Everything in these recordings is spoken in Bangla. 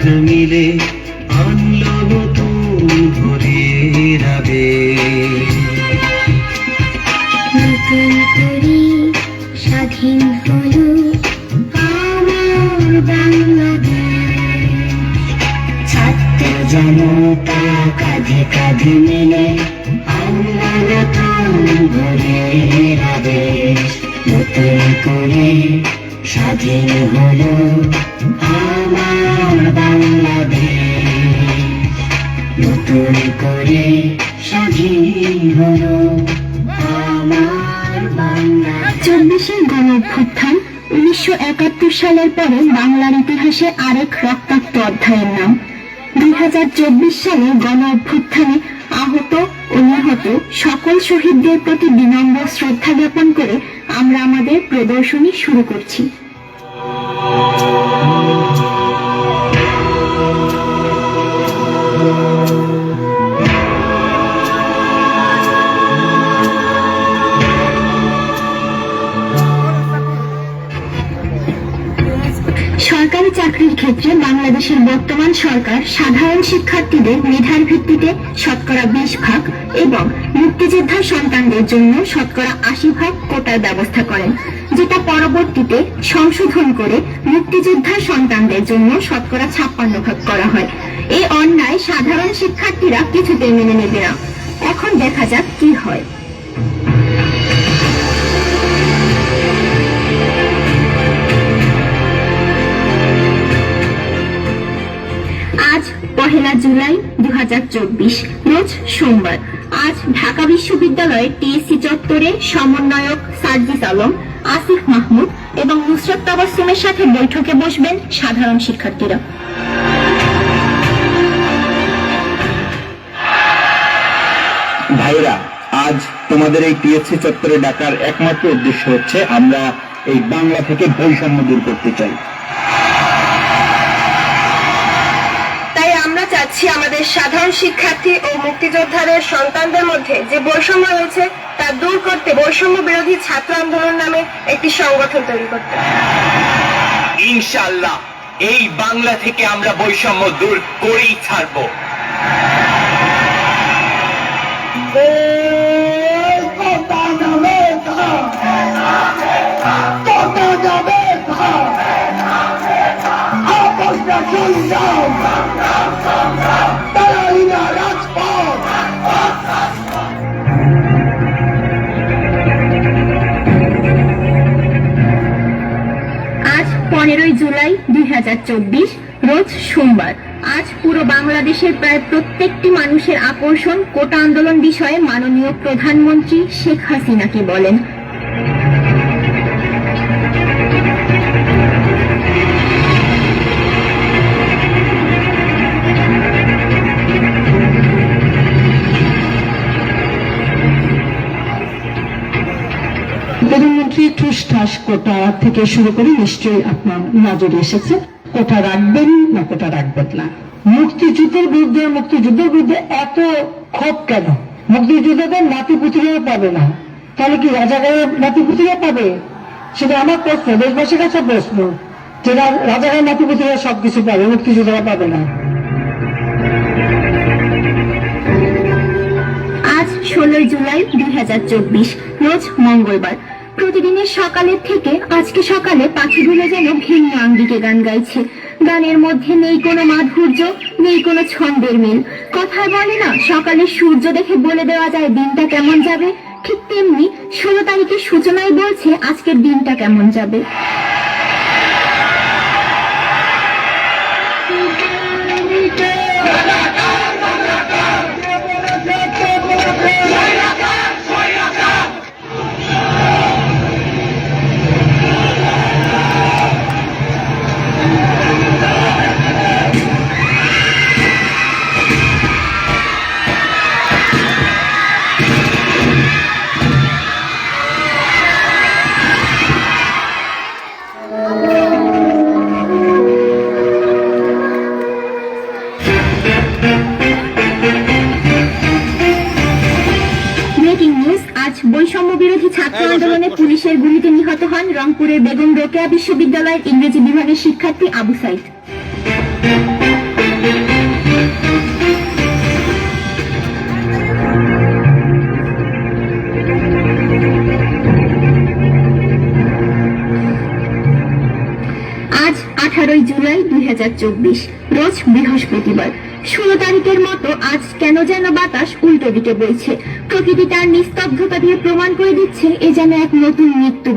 বন্ধু মিলে আনলো নতুন ভোরের নতুন করে স্বাধীন হলো আমার বাংলাদেশ। ছাত্র জনতা কাঁধে কাঁধে মিলে আমরা নতুন করে স্বাধীন হলো নতুন করে অভ্যুত্থান উনিশশো একাত্তর সালের পরে বাংলার ইতিহাসে আরেক রক্তাক্ত অধ্যায়ের নাম। দুই হাজার চব্বিশ সালে গণ অভ্যুত্থানে আহত ও নিহত সকল শহীদদের প্রতি বিনম্র শ্রদ্ধা জ্ঞাপন করে আমরা আমাদের প্রদর্শনী শুরু করছি। সরকারি চাকরির ক্ষেত্রে বাংলাদেশের বর্তমান সরকার সাধারণ শিক্ষার্থীদের মেধার ভিত্তিতে শতকরা বিশ ভাগ এবং মুক্তিযোদ্ধা সন্তানদের জন্য শতকরা আশি ভাগ কোটার ব্যবস্থা করেন, যেটা পরবর্তীতে সংশোধন করে মুক্তিযোদ্ধা সন্তানদের জন্য শতকরা ছাপ্পান্ন ভাগ করা হয়। এই অন্যায় সাধারণ শিক্ষার্থীরা কিছুতেই মেনে নেবে না। এখন দেখা যাক কি হয়। রোজ সোমবার। আজ ঢাকা বিশ্ববিদ্যালয়ে টিএসসি চত্বরে সমন্বয়ক সার্জিস আলম, আসিফ মাহমুদ এবং নুসরত তাবাসুমের সাথে বৈঠকে বসবেন সাধারণ শিক্ষার্থীরা। ভাইরা আজ তোমাদের এই টিএসসি চত্বরে ডাকার একমাত্র উদ্দেশ্য হচ্ছে আমরা এই বাংলা থেকে বৈষম্য দূর করতে চাই। চাচ্ছি আমাদের সাধারণ শিক্ষার্থী ও মুক্তিযোদ্ধাদের সন্তানদের মধ্যে যে বৈষম্য রয়েছে তা দূর করতে বৈষম্য বিরোধী ছাত্র আন্দোলন নামে একটি সংগঠন তৈরি করতে। ইনশাল্লাহ এই বাংলা থেকে আমরা বৈষম্য দূর করেই ছাড়বো। রোজ সোমবার। আজ পুরো বাংলাদেশের প্রায় প্রত্যেকটি মানুষের আকর্ষণ কোটা আন্দোলন বিষয়ে মাননীয় প্রধানমন্ত্রী শেখ হাসিনাকে বলেন। প্রধানমন্ত্রী ঠুসঠাস কোটা থেকে শুরু করে নিশ্চয়ই আপনার নজরে এসেছে। কোটা রাখবেন না কোটা রাখবেন না। মুক্তিযুদ্ধের বিরুদ্ধে মুক্তিযুদ্ধের বিরুদ্ধে এত ক্ষোভ কেন? মুক্তিযুদ্ধদের নাতিপুতিরা পাবে না। তাহলে কি রাজাগারের নাতিপুতিরা পাবে? সেটা আমার প্রশ্ন, দেশবাসীর কাছে প্রশ্ন। যে রাজাগারের নাতিপুতিরা সবকিছু পাবে, মুক্তিযুদ্ধরা পাবে না। আজ ষোলোই জুলাই দুই হাজার চব্বিশ, রোজ মঙ্গলবার। প্রতিদিনের সকালের থেকে আজকে সকালে পাখিগুলো যেন ভিন্ন আঙ্গিকে গান গাইছে। গানের মধ্যে নেই কোনো মাধুর্য, নেই কোনো ছন্দের মিল। কথায় বলে না, সকালে সূর্য দেখে বলে দেওয়া যায় দিনটা কেমন যাবে। ঠিক তেমনি ষোলো তারিখের সূচনায় বলছে আজকের দিনটা কেমন যাবে। পুলিশের গুলিতে নিহত হন রংপুরের বেগম রোকেয়া বিশ্ববিদ্যালয়ের ইংরেজি বিভাগের শিক্ষার্থী আবু সাইদ। আজ আঠারোই জুলাই দুই হাজার চব্বিশ, রোজ বৃহস্পতিবার। তারিখের মতো আজ কেন যেন বাতাস উল্টো দিকে বইছে। প্রকৃতি তার নিস্তব্ধতা দিয়ে প্রমাণ করে দিচ্ছে, এ যেন এক নতুন মৃত্যু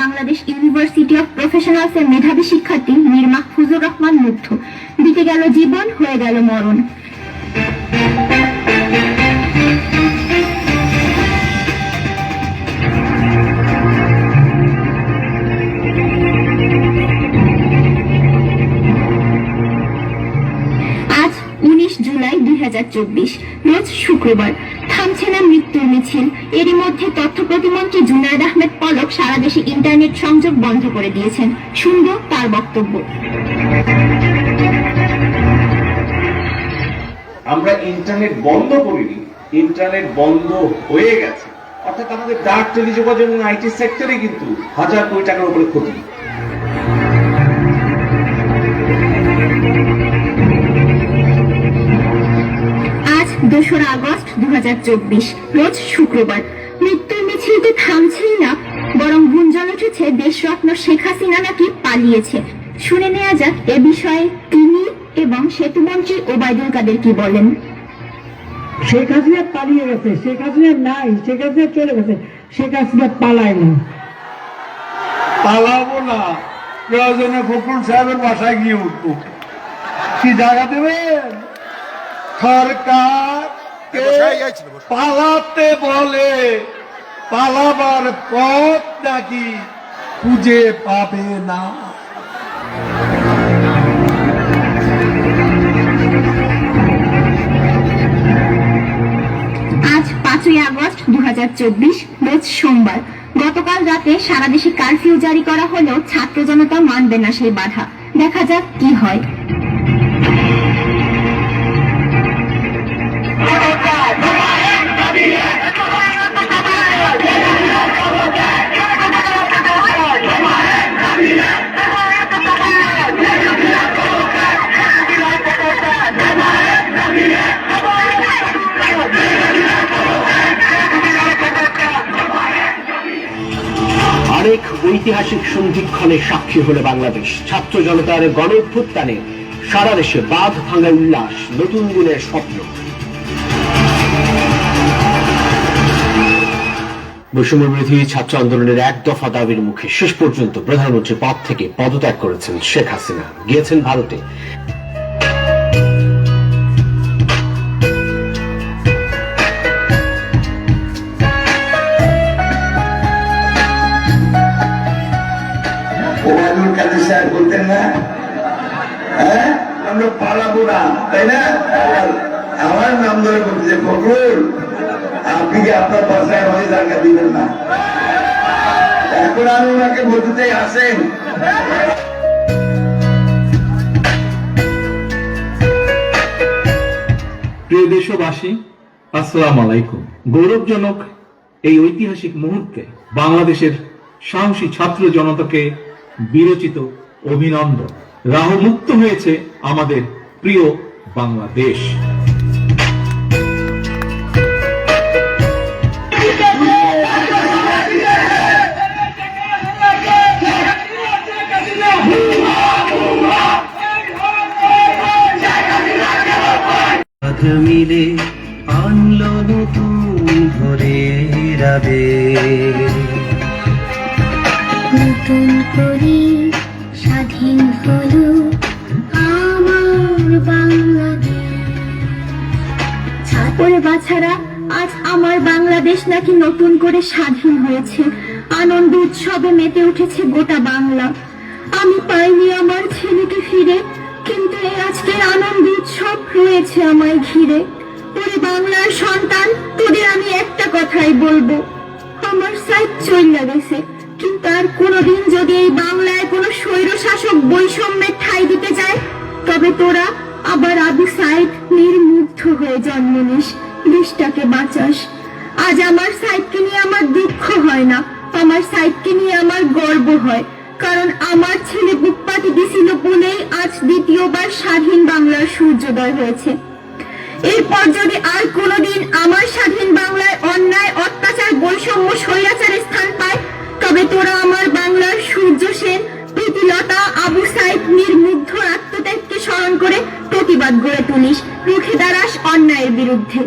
বাংলাদেশ ইউনিভার্সিটি অফ প্রফেশনালস এর মেধাবী শিক্ষার্থী মীর মাহফুজুর রহমান মুগ্ধ। দিতে গেল জীবন, হয়ে গেল মরণ। আজ উনিশ জুলাই দুই হাজার চব্বিশ, রোজ শুক্রবার। থামছে না মৃত্যুর মিছিল। এরই মধ্যে তথ্য প্রতিমন্ত্রী জুনায়দ আহমেদ পলক সারা দেশে ইন্টারনেট সংযোগ বন্ধ করে দিয়েছেন। শুনব তার বক্তব্য। আমরা ইন্টারনেট বন্ধ করিনি। ইন্টারনেট বন্ধ হয়ে গেছে। অর্থাৎ আমাদের ডাক, টেলিযোগাযোগ এবং আইটি সেক্টরে কিন্তু হাজার কোটি টাকার উপরে ক্ষতি। দোসরা আগস্ট দু হাজার চব্বিশ রোজ শুক্রবার। মৃত্যুর মিছিল তো থামছেই না বরং গুঞ্জন উঠেছে দেশরত্ন শেখ হাসিনা নাকি পালিয়েছে। শুনে নেওয়া যাক এ বিষয়ে তিনি এবং সেতুমন্ত্রী ওবায়দুল কাদের কি বলেন। শেখ হাসিনা পালিয়ে গেছে শেখ হাসিনা নাই শেখ হাসিনা চলে গেছে শেখ হাসিনা পালায় না। পালাবো না প্রয়োজনে ফখরুল সাহেবের বাসায় গিয়ে উঠবো। কি জায়গা দেবেন? সরকার। বসো। পালাতে বলে পালাবার পথ নাকি খুঁজে পাবে না। আজ পাঁচই আগস্ট দু হাজার চব্বিশ রোজ সোমবার। গতকাল রাতে সারা দেশে কারফিউ জারি করা হলেও ছাত্র জনতা মানবে না সেই বাধা। দেখা যাক কি হয়। ঐতিহাসিক সন্ধিক্ষণে সাক্ষী হলো বাংলাদেশ। ছাত্র জনতার গণ অভ্যুত্থানে সারা দেশে বাঁধ ভাঙা উল্লাস, নতুন দিনের স্বপ্ন। বৈষম্য বিরোধী ছাত্র আন্দোলনের এক দফা দাবির মুখে শেষ পর্যন্ত প্রধানমন্ত্রী পদ থেকে পদত্যাগ করেছেন শেখ হাসিনা। গিয়েছেন ভারতে। আমরা পালাবো না, তাই না? আমার নাম ধরে বলতে যে, ফখরুল, আপনি কি আপনার বাসায় আমাকে জায়গা দিবেন না? এখন আমি ওনাকে বলতে আসেন। প্রিয় দেশবাসী, আসসালাম আলাইকুম। গৌরবজনক এই ঐতিহাসিক মুহূর্তে বাংলাদেশের সাহসী ছাত্র জনতাকে বিরচিত অভিনন্দন। রাহমুক্ত হয়েছে আমাদের প্রিয় বাংলাদেশ। মিলে তাছাড়া আজ আমার বাংলাদেশ নাকি নতুন করে স্বাধীন হয়েছে। আনন্দ উৎসবে মেতে উঠেছে গোটা বাংলা। আমি পাইনি আমার ছেলেকে ফিরে, কিন্তু এই আজকের আনন্দ উৎসব রয়েছে আমায় ঘিরে। ওরে বাংলার সন্তান, তোদের আমি একটা কথাই বলব। আমার সাইড চইলা গেছে, কিন্তু আর কোনোদিন যদি এই বাংলায় কোনো স্বৈর শাসক বৈষম্যের ঠাই দিতে যায়, তবে তোরা আবার আবু সাইড নির্মুগ্ধ হয়ে জন্ম নিস দেশটাকে বাঁচাস। আজ আমার সাইডকে নিয়ে আমার দুঃখ হয় না, আমার সাইডকে নিয়ে আমার গর্ব হয়, কারণ আমার ছেলে বুক পাতি দিছিল বলেই আজ দ্বিতীয়বার স্বাধীন বাংলার সূর্যোদয় হয়েছে। এরপর যদি আর কোনোদিন আমার স্বাধীন বাংলায় অন্যায়, অত্যাচার, বৈষম্য, স্বৈরাচারের স্থান পায়, তবে তোরা আমার বাংলার সূর্য সেন, প্রীতিলতা, আবু সাইদ, নির্মুগ্ধ আত্মত্যাগকে স্মরণ করে প্রতিবাদ গড়ে তুলিস রুখে দাঁড়াস অন্যায়ের বিরুদ্ধে।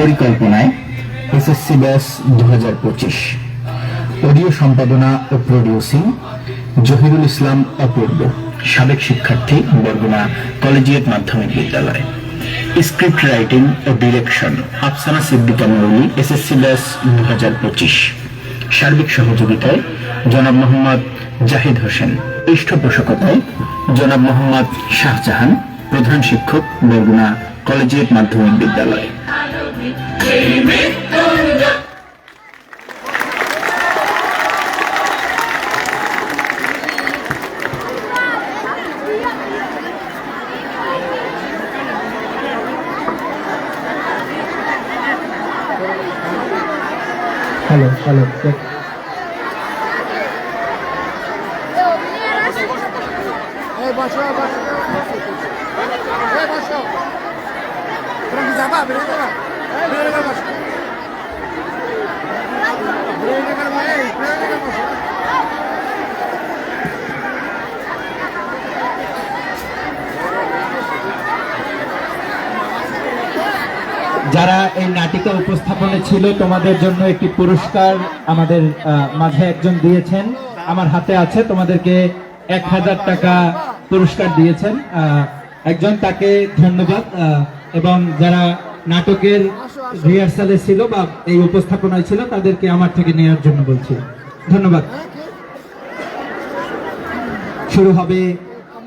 পরিকল্পনায় এসএসসি ব্যাস দু হাজার পঁচিশ। অডিও সম্পাদনা ও প্রডিউসিং জহিরুল ইসলাম অপূর্ব, সাবেক শিক্ষার্থী বরগুনা কলেজিয়েট মাধ্যমিক বিদ্যালয়। স্ক্রিপ্ট রাইটিং ও direction Afsana Siddika Mouli, SSC batch দু হাজার পঁচিশ। সার্বিক সহযোগিতায় জনাব মোহাম্মদ জাহিদ হোসেন। পৃষ্ঠপোষকতায় জনাব মোহাম্মদ শাহজাহান, প্রধান শিক্ষক বরগুনা কলেজিয়েট মাধ্যমিক বিদ্যালয়। Hello, hello. Check. Ei, baixou, baixou. Ei, baixou. Branco desabá, vai, desabá. যারা এই নাটিকা উপস্থাপনে ছিল, তোমাদের জন্য একটি পুরস্কার আমাদের মাঝে একজন দিয়েছেন। আমার হাতে আছে, তোমাদেরকে এক হাজার টাকা পুরস্কার দিয়েছেন। একজন তাকে ধন্যবাদ এবং যারা নাটকের রিহার্সালে ছিল বা এই উপস্থাপনায় ছিল তাদেরকে আমার থেকে নেওয়ার জন্য বলছি। ধন্যবাদ। শুরু হবে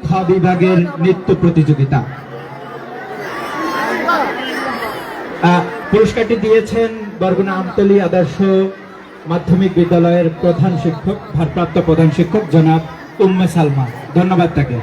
খ বিভাগের নৃত্য প্রতিযোগিতা। পুরস্কারটি দিয়েছেন বরগুনা আমতলী আদর্শ মাধ্যমিক বিদ্যালয়ের প্রধান শিক্ষক ভারপ্রাপ্ত প্রধান শিক্ষক জনাব উম্মে সালমা ধন্যবাদ তাকে।